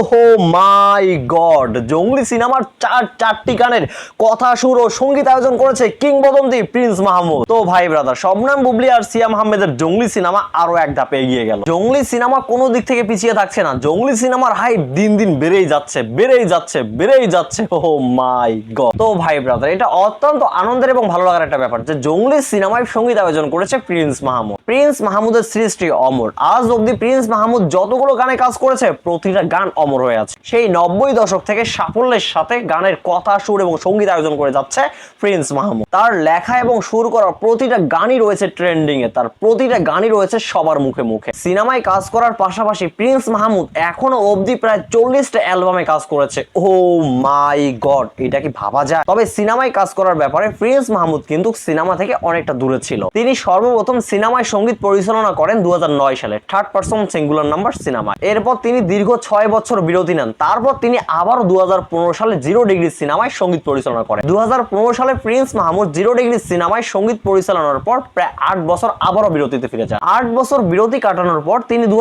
O my god. জঙ্গলি সিনেমার চার চারটি গানের কথা, সুর ও সংগীত আয়োজন করেছে কিংবদন্তি প্রিন্স মাহমুদ। তো ভাই ব্রাদার, শবনাম বুবলি আর সিয়াম আহমেদের জঙ্গলি সিনেমা আরও এক ধাপে এগিয়ে গেল। জঙ্গলি সিনেমা কোনো দিক থেকে পিছিয়ে থাকছে না। জঙ্গলি সিনেমার হাইপ দিন দিন বেড়েই যাচ্ছে বেড়েই যাচ্ছে বেড়েই যাচ্ছে। Oh my God. তো ভাই ব্রাদার, এটা অত্যন্ত আনন্দের এবং ভালো লাগার একটা ব্যাপার যে জঙ্গলি সিনেমায় সংগীত আয়োজন করেছে প্রিন্স মাহমুদ। প্রিন্স মাহমুদের সৃষ্টি অমর। আজ অব্দি প্রিন্স মাহমুদ যতগুলো গানে কাজ করেছে, প্রতিটা গান অমর হয়ে আছে। সেই নব্বই দশক থেকে সাফল্যের সাথে গানের কথা, সুর এবং সংগীত আয়োজন করে যাচ্ছে প্রিন্স মাহমুদ। তার লেখা এবং সুর করা প্রতিটা গানই রয়েছে ট্রেন্ডিং এ। তার প্রতিটা গানই রয়েছে সবার মুখে মুখে। সিনেমায় কাজ করার পাশাপাশি প্রিন্স মাহমুদ এখনও অবধি প্রায় চল্লিশটা অ্যালবামে কাজ করেছে। ও মাই গড, এটা কি ভাবা যায়? তবে সিনেমায় কাজ করার ব্যাপারে প্রিন্স মাহমুদ কিন্তু সিনেমা থেকে অনেকটা দূরে ছিল। তিনি সর্বপ্রথম সিনেমায় সংগীত পরিচালনা করেন দু হাজার নয় সালে। Third person singular number cinema এরপর তিনি দীর্ঘ ছয় বছর বিরতি নেন, তারপর তিনি আবারও দু সালে জিরো ডিগ্রি সিনেমায় সংগীত পরিচালনা করেন। দু সালে প্রিন্স মাহমুদ জিরো ডিগ্রি সিনেমায় সংগীত পরিচালনার পর প্রায় আট বছর আবারও বিরতিতে ফিরে যান। আট বছর বিরতি কাটানোর পর তিনি দু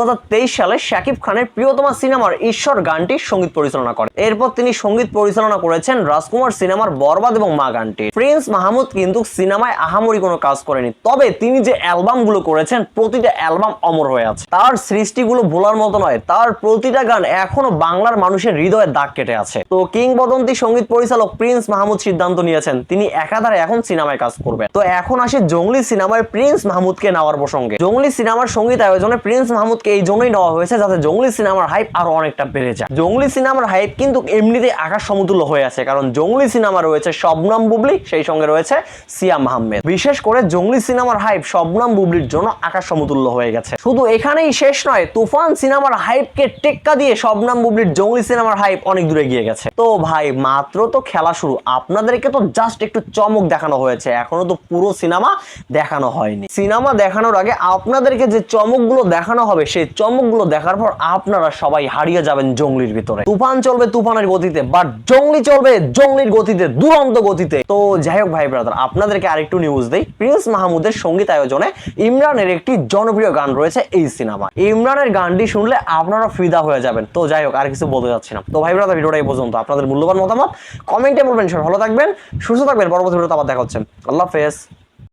সালে শাকিব খানের প্রিয়তমা সিনেমার ঈশ্বর গানটি সংগীত পরিচালনা করেন। এরপর তিনি সংগীত পরিচালনা করেছেন রাজকুমার সিনেমার বরবাদ এবং মা গানটি। প্রিন্স মাহমুদ কিন্তু সিনেমায় আহামরি কোনো কাজ করেনি, তবে তিনি যে অ্যালবামগুলো করেছেন, প্রতিটা অ্যালবাম অমর হয়ে আছে। তার সৃষ্টিগুলো ভোলার মতো নয়, তার প্রতিটা গান এখনও বাংলার মানুষের হৃদয়ে দাগ কেটে আছে। তো কিংবদন্তি সংগীত পরিচালক প্রিন্স মাহমুদ সিদ্ধান্ত নিয়েছেন, তিনি একাধারে এখন সিনেমায় কাজ করবেন। তো এখন আসে জঙ্গলি সিনেমায় প্রিন্স মাহমুদকে নেওয়ার প্রসঙ্গে। জঙ্গলি সিনেমার সংগীত আয়োজনে প্রিন্স মাহমুদকে এই জন্যই নেওয়া হয়েছে যাতে জঙ্গলি সিনেমার হাইপ আরও অনেকটা বেড়ে যায়। জঙ্গলি সিনেমার হাইপ কিন্তু এমনিতে আকাশ সমতুল্য হয়ে আছে, কারণ জঙ্গলি সিনেমা রয়েছে শবনম বুবলি, সেই সঙ্গে রয়েছে সিয়াম আহমেদ বিশেষ করে জঙ্গলি সিনেমার হাইপ শবনম বুবলির জন্য আকাশ সমতুল্য হয়ে গেছে। শুধু এখানেই শেষ নয়, তুফান সিনেমার হাইপকে টেক্কা দিয়ে শবনম বুবলির জঙ্গলি সিনেমার হাইপ অনেক দূরে গিয়ে গেছে। তো ভাই, মাত্র তো খেলা শুরু। আপনাদেরকে তো জাস্ট একটু চমক দেখানো হয়েছে। এখনও তো পুরো সিনেমা দেখানো হয়নি। সিনেমা দেখানোর আগে আপনাদেরকে যে চমকগুলো দেখানো হবে, সেই চমকগুলো দেখার পর আপনারা সবাই হারিয়ে যাবেন জঙ্গলির ভিতরে। তুফান চলবে তুফানের গতিতে বাট জঙ্গলি চলবে জঙ্গলির গতিতে, দুরন্ত গতিতে। তো যাই হোক ভাই ব্রাদার আপনাদেরকে আরেকটু নিউজ দেই। প্রিন্স মাহমুদের সংগীত আয়োজনে ইমরানের একটি জনপ্রিয় গান রয়েছে এই সিনেমা ইমরানের গানটি শুনলে আপনারা ফিদা হয়ে যাবেন। তো যাই হোক, আর কিছু বলতে যাচ্ছে না। তো ভাই ব্রাদার ভিডিওটা এই পর্যন্ত। আপনাদের মূল্যবান মতামত কমেন্টে বলবেন সব ভালো থাকবেন, সুস্থ থাকবেন, পরবর্তী ভিডিওতে আবার দেখা হচ্ছে। আল্লাহ হাফেজ।